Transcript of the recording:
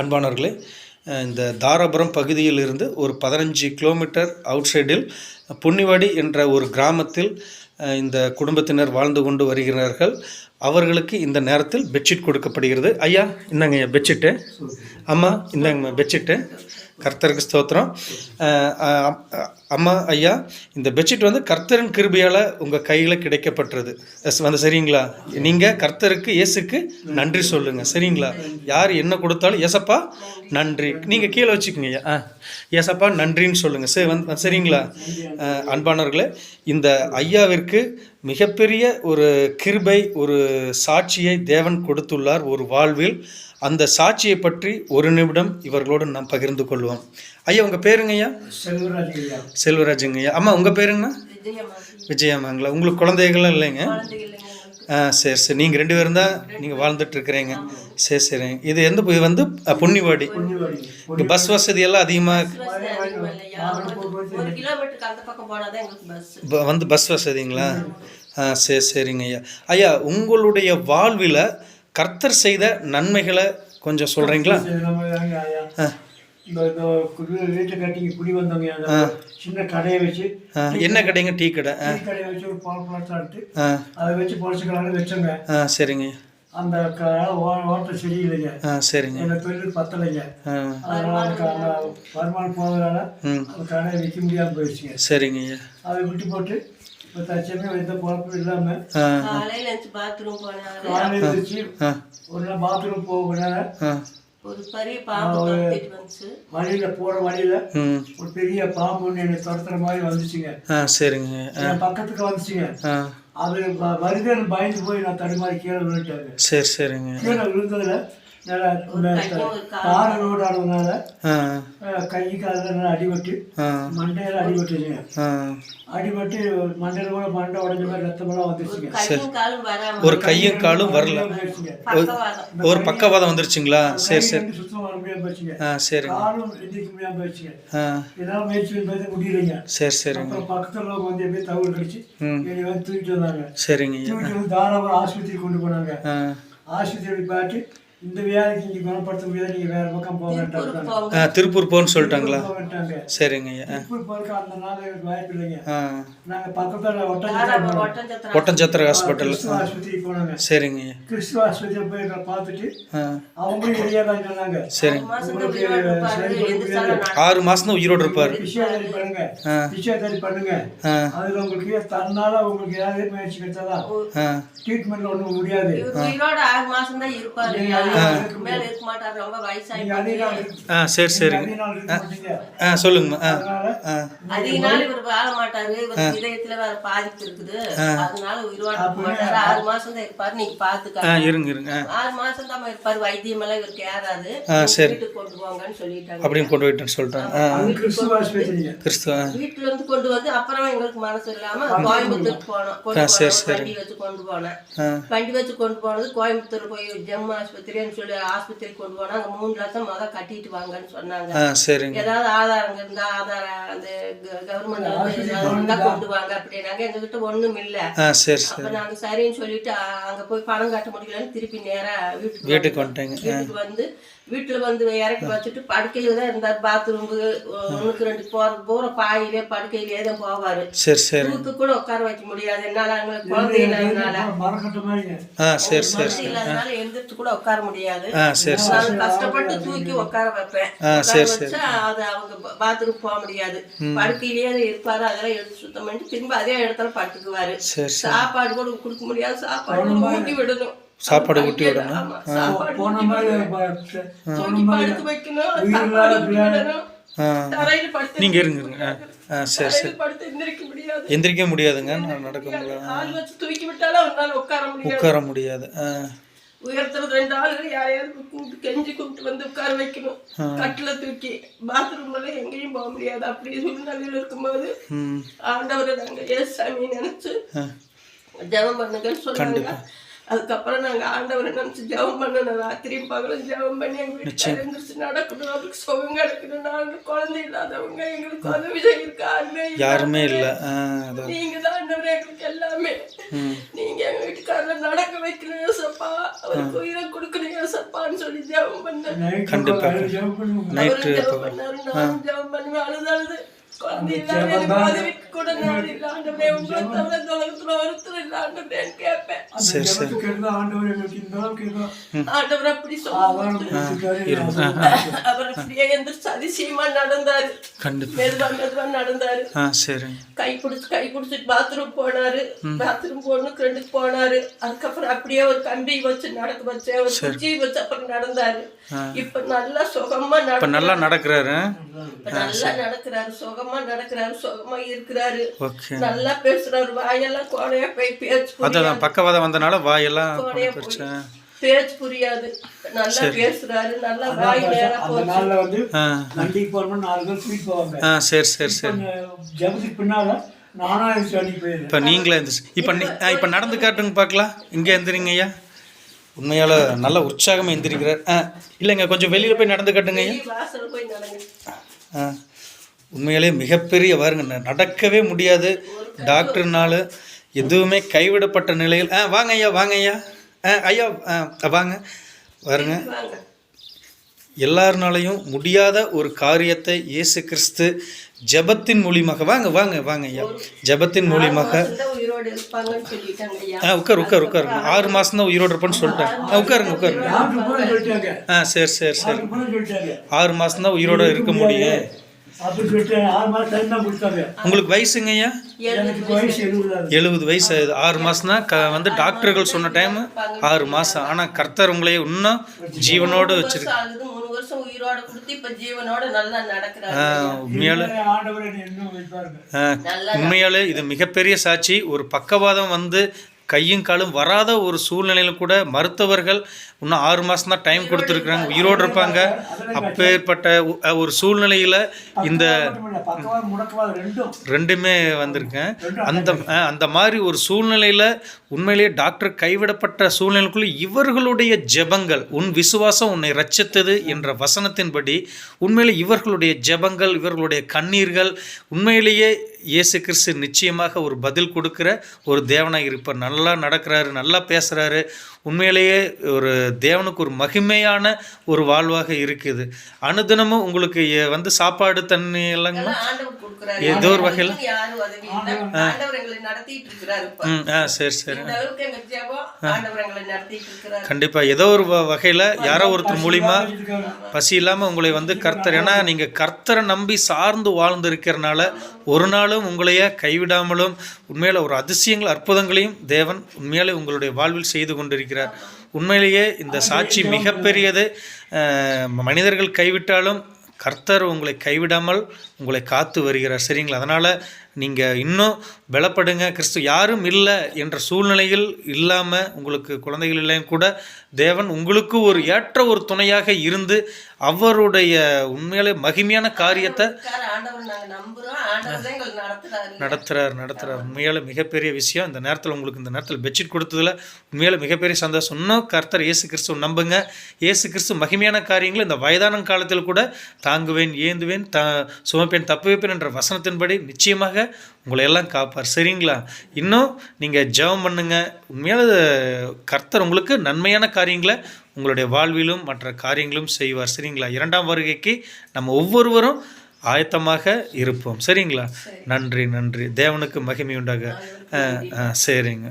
அன்பானவர்களே இந்த தாராபுரம் பகுதியில் இருந்து ஒரு பதினஞ்சு கிலோமீட்டர் அவுட் சைடில் பொன்னிவாடி என்ற ஒரு கிராமத்தில் இந்த குடும்பத்தினர் வாழ்ந்து கொண்டு வருகிறார்கள். அவர்களுக்கு இந்த நேரத்தில் பெட்ஷீட் கொடுக்கப்படுகிறது. ஐயா இந்தாங்க பெட்ஷீட்டு அம்மா இந்தாங்க பெட்ஷீட்டு கர்த்தருக்கு ஸ்தோத்திரம். அம்மா ஐயா இந்த பெட்ஷீட் வந்து கர்த்தரின் கிருபையால் உங்கள் கையில் கிடைக்கப்பட்டது. எஸ், வந்து சரிங்களா? நீங்கள் கர்த்தருக்கு இயேசுக்கு நன்றி சொல்லுங்கள் சரிங்களா? யார் என்ன கொடுத்தாலும் ஏசப்பா நன்றி. நீங்கள் கீழே வச்சுக்கோங்க ஐயா. ஆ ஏசப்பா நன்றின்னு சொல்லுங்கள் சரி வந்து சரிங்களா? அன்பானவர்களே இந்த ஐயாவிற்கு மிகப்பெரிய ஒரு கிருபை ஒரு சாட்சியை தேவன் கொடுத்துள்ளார் ஒரு வாழ்வில். அந்த சாட்சியை பற்றி ஒரு நிமிடம் இவர்களோடு நாம் பகிர்ந்து கொள்வோம். ஐயா உங்கள் பேருங்க ஐயா? செல்வராஜ் ஐயா. செல்வராஜுங்க ஐயா. அம்மா உங்கள் பேருங்கண்ணா? விஜயம்மாங்களா? உங்களுக்கு குழந்தைகளும் இல்லைங்க. ஆ சரி சரி. நீங்கள் ரெண்டு பேரும் தான் நீங்கள் வாழ்ந்துட்டு இருக்கிறீங்க. சரி சரிங்க இது எந்த இது வந்து பொன்னிவாடி இங்கே பஸ் வசதி எல்லாம் அதிகமாக வந்து பஸ் வசதிங்களா? ஆ சரி சரிங்க ஐயா. ஐயா உங்களுடைய வாழ்வில் கர்த்தர் செய்த நன்மைகளை கொஞ்சம் சொல்கிறீங்களா சரி, ஆ. வீட்டை கட்டி இங்க குடி வந்தவங்க சின்ன கடையை வச்சு ஆ. என்ன கடைங்க? டீ கடை. கடையை வச்சு ஒரு பால் ஆ. அதை வச்சு பொழைச்சிக்கலாம்னு வச்சோங்க. ஆ சரிங்க. அந்த ஓட்டம் சரியில்லைங்க. ஆ சரிங்க. எங்க தொழில் பத்தலைங்க. ஆ. அதனால அந்த வருமானம் ம். அந்த கடையை விற்க முடியாம போயிடுச்சுங்க. சரிங்க. அதை விட்டு போட்டு இப்போ தச்சமே எந்த குழப்பம் இல்லாம ஆ. காலையில பாத்ரூம் காலையில் ஆ. ஒரு நாள் பாத்ரூம் ஆ. ஒரு பெரிய பாம்பு துரத்திட்டு வந்துச்சு. வழியில போற வழியில ஒரு பெரிய பாம்பு ஒன்று என்னை துரத்துற மாதிரி வந்துச்சுங்க. ஆ சரிங்க. என் பக்கத்துக்கு வந்துச்சுங்க. அது வருதுன்னு பயந்து போய் நான் தடுமாறி கீழே விழுந்துட்டாங்க. சரி சரிங்க. கீழே விழுந்ததுல ஆ. அஹ், கை காலில் அடிபட்டு ஆ. மண்டையில அடிபட்டுச்சுங்க. ஆ. அடிபட்டு மண்டையில கூட மண்டை உடஞ்ச மாதிரி ரத்தமெல்லாம் வந்துருச்சுங்க. கையும் காலும் வராம ஒரு கையும் காலும் வரல. போயிடுச்சுங்க. பக்கவாதம். ஒரு பக்கவாதம் வந்துருச்சுங்களா? சரி சரி. ரெண்டு சுத்தம் வர முடியாம போச்சுங்க ஆ சரிங்க. காலும் எந்திரிக்க முடியாம போயிடுச்சுங்க. ஆ. இதெல்லாம் முயற்சி பண்ணி முடியலைங்க. சரி சரிங்க. அப்புறம் பக்கத்துல வந்து எப்படியே தகவல் கழிச்சு ம். என்னை வந்து தூக்கிட்டு வந்தாங்க. சரிங்க தூக்கிட்டு வந்து தாராபுரம் ஆஸ்பத்திரி கொண்டு போனாங்க. ஆ. ஆஸ்பத்திரி பார்த்து இந்த வியாதிக்கு இங்கே குணப்படுத்த முடியாது நீங்கள் வேற பக்கம் போக ஆ திருப்பூர் போன்னு சொல்லிட்டாங்களா? சரிங்க ஐயா. திருப்பூர் போறதுக்கு அந்த நாள் எனக்கு வாய்ப்பு இல்லைங்க. ஆ. நாங்கள் பக்கத்தில் ஒட்டஞ்சத்திரம் ஒட்டஞ்சத்திர ஹாஸ்பிட்டல். ஆஸ்பத்திரி போனாங்க. சரிங்க ஐயா. கிறிஸ்துவ ஆஸ்பத்திரி போய் பார்த்துட்டு ஆ. அவங்களும் வெளியே தான் சொன்னாங்க. சரிங்க. ஆறு மாதம் தான் உயிரோடு இருப்பார். பிசியோதெரபி பண்ணுங்க. பிசியோதெரபி பண்ணுங்க. ஆ. அதுல உங்களுக்கு தன்னால உங்களுக்கு ஏதாவது முயற்சி கிடைச்சாதான் ஆ. ட்ரீட்மெண்ட் ஒன்றும் முடியாது. உயிரோட ஆறு மாசம் தான் இருப்பாரு ஆ. சரி மாட்டீங்க ஆ சொல்லுங்கம்மா. ஆ அதிக நாள் இவர் வாழ மாட்டாரு. இவர் இதயத்துல வேற பாதிப்பு இருக்குது அதனால உயிரோட இருக்க மாட்டாரு. ஆறு மாசம் தான் இருப்பாரு. நீங்க பாத்துக்க இருங்க ஆறு மாசம் தான் இருப்பாரு. வைத்தியம் எல்லாம் இவருக்கு ஏறாது சரி. வீட்டுக்கு கொண்டு போங்கன்னு சொல்லிட்டாங்க. அப்படின்னு கொண்டு போயிட்டேன்னு சொல்லிட்டாங்க. கிறிஸ்துவ வீட்டுல இருந்து கொண்டு வந்து அப்புறம் எங்களுக்கு மனசு இல்லாம கோயம்புத்தூர் போனோம். கொண்டு சரி, போனோம். சரி. வண்டி வச்சு கொண்டு போனேன். வண்டி வச்சு கொண்டு போனது கோயம்புத்தூர் போய் ஜெம் ஆஸ்பத்திரின்னு சொல்லி ஆஸ்பத்திரி கொண்டு போனா அங்க மூணு லட்சம் முத கட்டிட்டு வாங்கன்னு சொன்னாங்க. சரிங்க. ஏதாவது ஆதாரங்க இருந்தா ஆதாரம் அந்த கவர்மெண்ட் கொண்டு வாங்க அப்படின்னாங்க. எங்ககிட்ட ஒண்ணும் இல்ல. ஆ சரி அப்ப சரி. நாங்க சரின்னு சொல்லிட்டு அங்க போய் பணம் கட்ட முடியலன்னு திருப்பி நேரா வீட்டுக்கு வீட்டுக்கு. வந்துட்டேங்க. வீட்டுக்கு வந்து வீட்டுல வந்து இறக்கி வச்சுட்டு படுக்கையில தான் இருந்தார். பாத்ரூமுக்கு ஒண்ணுக்கு ரெண்டு போறது பூரா பாயிலே படுக்கையிலே தான் போவாரு. சரி சரி. தூக்கு கூட உட்கார வைக்க முடியாது. என்னால அங்க குழந்தை இல்லாதனால எழுந்திரிச்சு கூட உட்கார முடியாது. கஷ்டப்பட்டு தூக்கி உட்கார வைப்பேன். வச்சா அது அவங்க பாத்ரூம் போக முடியாது. படுக்கையிலேயே இருப்பாரு. அதெல்லாம் எடுத்து சுத்தம் பண்ணிட்டு திரும்ப அதே இடத்துல படுத்துக்குவாரு. சாப்பாடு கூட கொடுக்க முடியாது. சாப்பாடு கூட ஊட்டி விடணும். சாப்பாடு ஊட்டி விடணும். போன மாதிரி நீங்கள் இருங்க இருங்க ஆ சரி சரி. எந்திரிக்க முடியாது. எந்திரிக்க முடியாதுங்க நான் நடக்க முடியல ஆள் வச்சு தூக்கி விட்டாலும் அவனால உட்கார முடியாது. உட்கார முடியாது ஆ. உயரத்துல ரெண்டு ஆளுங்க யாரையாவது கூப்பிட்டு கெஞ்சி கூப்பிட்டு வந்து உட்கார வைக்கணும். கட்டில தூக்கி பாத்ரூம்ல எங்கேயும் போக முடியாது. அப்படி சூழ்நிலையில இருக்கும்போது ஆண்டவரை நாங்க ஏசாமி நினைச்சு ஜெபம் பண்ணுங்கன்னு சொன்னாங்க. அதுக்கப்புறம் நாங்க ஆண்டவரை நினைச்சு ஜெபம் பண்ணணும். ராத்திரியும் பகலும் ஜெபம் பண்ணி எங்க வீட்டுல எழுந்திரிச்சு நடக்கணும். அவருக்கு சுகம் கிடைக்கணும் நாங்க குழந்தை இல்லாதவங்க எங்களுக்கு உதவி செய்யிருக்க ஆண்மை யாருமே இல்லை. அதான். நீங்க தான் ஆண்டவரே எங்களுக்கு எல்லாமே. நீங்க எங்க வீட்டுக்காரரை நடக்க வைக்கணும் யோசப்பா. அவருக்கு உயிரை கொடுக்கணும் யோசப்பான்னு சொல்லி ஜெபம் பண்ணேன். கண்டிப்பா. ஜெபம் பண்ணுவோம் அவரும் ஜெபம் பண்ணாரு. நானும் ஜெபம் பண்ணுவேன். அழுது அழுது. குழந்தை இல்லாத நான் இல்லை ஆண்டவரே அப்படி. அவர் அப்படியே எந்திரிச்சு அதிசயமா நடந்தாரு. மெதுவா மெதுவா நடந்தாரு. கை பிடிச்சு கை பிடிச்சிட்டு பாத்ரூம் போனாரு. பாத்ரூம் போகணும் கிரெண்டுக்கு போனாரு. அதுக்கப்புறம் அப்படியே ஒரு கம்பி வச்சு நடக்க வச்சேன் ஒரு குச்சி வச்சு அப்புறம் நடந்தாரு. இப்ப நல்லா சுகமா நல்லா நடக்கிறாரு. நல்லா நடக்கிறாரு சுகமா நடக்கிறாரு சுகமா இருக்கிறாரு. ஓகே. நல்லா பேசுறாரு. வாயெல்லாம் கோடையா போய் பேச்சு அதான் பக்கவாதம் வந்தனால வாயெல்லாம் பேச்சு புரியாது. நல்லா பேசுறாரு. நல்லா வாய் நேரா போச்சு. நாள்ல வந்து ஆ. நண்டிக்கு போகணும்னு நாலு பேர் கூட்டிட்டு போவாங்க. ஆ சரி சரி சரி. ஜபத்துக்கு பின்னால இப்போ நீங்களே இருந்துச்சு இப்போ நீ இப்போ நடந்து காட்டுங்க பார்க்கலாம் இங்கே எந்திரிங்க ஐயா. உண்மையால நல்ல உற்சாகமாக எந்திரிக்கிறார். ஆ இல்லைங்க கொஞ்சம் வெளியில் போய் நடந்து காட்டுங்க ஐயா. ஆ. உண்மையாலே மிகப்பெரிய பாருங்க ந- நடக்கவே முடியாது. டாக்டர்னால எதுவுமே கைவிடப்பட்ட நிலையில் ஆ வாங்க ஐயா வாங்க ஐயா. ஆ ஐயா ஆ வாங்க. வாங்க எல்லாருனாலையும் முடியாத ஒரு காரியத்தை இயேசு கிறிஸ்து ஜெபத்தின் மூலியமாக வாங்க வாங்க வாங்க ஐயா. ஜெபத்தின் மூலியமாக. ஆ உட்கார் உட்கார் உட்காருங்க ஆறு மாதம் தான் உயிரோடு இருப்பேன்னு சொல்லிட்டேன். ஆ உட்காருங்க உட்காருங்க. ஆ சரி சரி சரி. ஆறு மாதம் தான் உயிரோடு இருக்க முடியும். அப்படின்னு சொல்லிட்டாங்க ஆறு மாசம் டைம் தான் கொடுத்தாங்க. உங்களுக்கு வயசுங்க ஐயா எனக்கு வயசு எழுபது வயசு ஆறு மாதம் தான் க வந்து டாக்டர்கள் சொன்ன டைம் ஆறு மாதம் ஆனால் கர்த்தர் உங்களை இன்னும் ஜீவனோடு வச்சிருக்கு. மூணு வருஷம் உயிரோட கொடுத்து இப்ப ஜீவனோட நல்லா உண்மையாலே இது மிகப்பெரிய சாட்சி. ஒரு பக்கவாதம் வந்து கையும் காலும் வராத ஒரு சூழ்நிலையில் கூட மருத்துவர்கள் இன்னும் ஆறு மாதம் தான் டைம் கொடுத்துருக்குறாங்க. உயிரோடு இருப்பாங்க. அப்பேற்பட்ட ஒரு சூழ்நிலையில் இந்த ரெண்டுமே வந்திருக்கேன். அந்த அந்த மாதிரி ஒரு சூழ்நிலையில் உண்மையிலேயே டாக்டர் கைவிடப்பட்ட சூழ்நிலைக்குள்ளே இவர்களுடைய ஜெபங்கள் உன் விசுவாசம் உன்னை ரச்சித்தது என்ற வசனத்தின்படி உண்மையிலே இவர்களுடைய ஜெபங்கள் இவர்களுடைய கண்ணீர்கள் உண்மையிலேயே இயேசு கிறிஸ்து நிச்சயமாக ஒரு பதில் கொடுக்குற ஒரு தேவனாக இருப்பார். நல்லா நடக்கிறாரு நல்லா பேசுகிறாரு உண்மையிலேயே ஒரு தேவனுக்கு ஒரு மகிமையான ஒரு வாழ்வாக இருக்குது. அனுதினமும் உங்களுக்கு வந்து சாப்பாடு தண்ணி எல்லாங்க எல்லாம் கொடுக்குறாரு. ஏதோ ஒரு வகையில் யாரும் உதவி இல்லை ஆண்டவர். எங்களை நடத்திட்டு இருக்கிறாரு இப்ப. ம் ஆ சரி சரி. இந்த அளவுக்கு எங்க ஜெபம் ஆண்டவர் எங்களை நடத்திட்டு இருக்கிறாரு கண்டிப்பாக ஏதோ ஒரு வ- வகையில் யாரோ ஒருத்தர் மூலிமா பசி இல்லாமல் உங்களை வந்து கர்த்தர் ஏன்னா நீங்கள் கர்த்தரை நம்பி சார்ந்து வாழ்ந்து இருக்கிறனால ஒரு நாளும் உங்களையே கைவிடாமலும் உண்மையில ஒரு அதிசயங்கள் அற்புதங்களையும் தேவன் உண்மையிலே உங்களுடைய வாழ்வில் செய்து கொண்டிருக்கிறார். உண்மையிலேயே இந்த சாட்சி மிகப்பெரியது. மனிதர்கள் கைவிட்டாலும் கர்த்தர் உங்களை கைவிடாமல் உங்களை காத்து வருகிறார். சரிங்களா? அதனால் நீங்கள் இன்னும் பலப்படுங்க. கிறிஸ்து யாரும் இல்லை என்ற சூழ்நிலையில் இல்லாமல் உங்களுக்கு குழந்தைகள் இல்லைன்னு கூட தேவன் உங்களுக்கு ஒரு ஏற்ற ஒரு துணையாக இருந்து அவருடைய உண்மையிலே மகிமையான காரியத்தை நடத்துகிறார் நடத்துகிறார் உண்மையால மிகப்பெரிய விஷயம். இந்த நேரத்தில் உங்களுக்கு இந்த நேரத்தில் பெட்ஷீட் கொடுத்ததுல உண்மையால மிகப்பெரிய சந்தோஷம். இன்னும் கர்த்தர் இயேசு கிறிஸ்துவ நம்புங்க. இயேசு கிறிஸ்து மகிமையான காரியங்களை இந்த வயதான காலத்தில் கூட தாங்குவேன் ஏந்துவேன் த சுமப்பேன் தப்பு வைப்பேன் என்ற வசனத்தின்படி நிச்சயமாக உங்களை எல்லாம் காப்பார். சரிங்களா? இன்னும் நீங்கள் ஜெபம் பண்ணுங்க. உண்மையால கர்த்தர் உங்களுக்கு நன்மையான காரியங்களை உங்களுடைய வாழ்விலும் மற்ற காரியங்களும் செய்வார். சரிங்களா? இரண்டாம் வருகைக்கு நம்ம ஒவ்வொருவரும் ஆயத்தமாக இருப்போம். சரிங்களா? நன்றி நன்றி. தேவனுக்கு மகிமை உண்டாக. சரிங்க.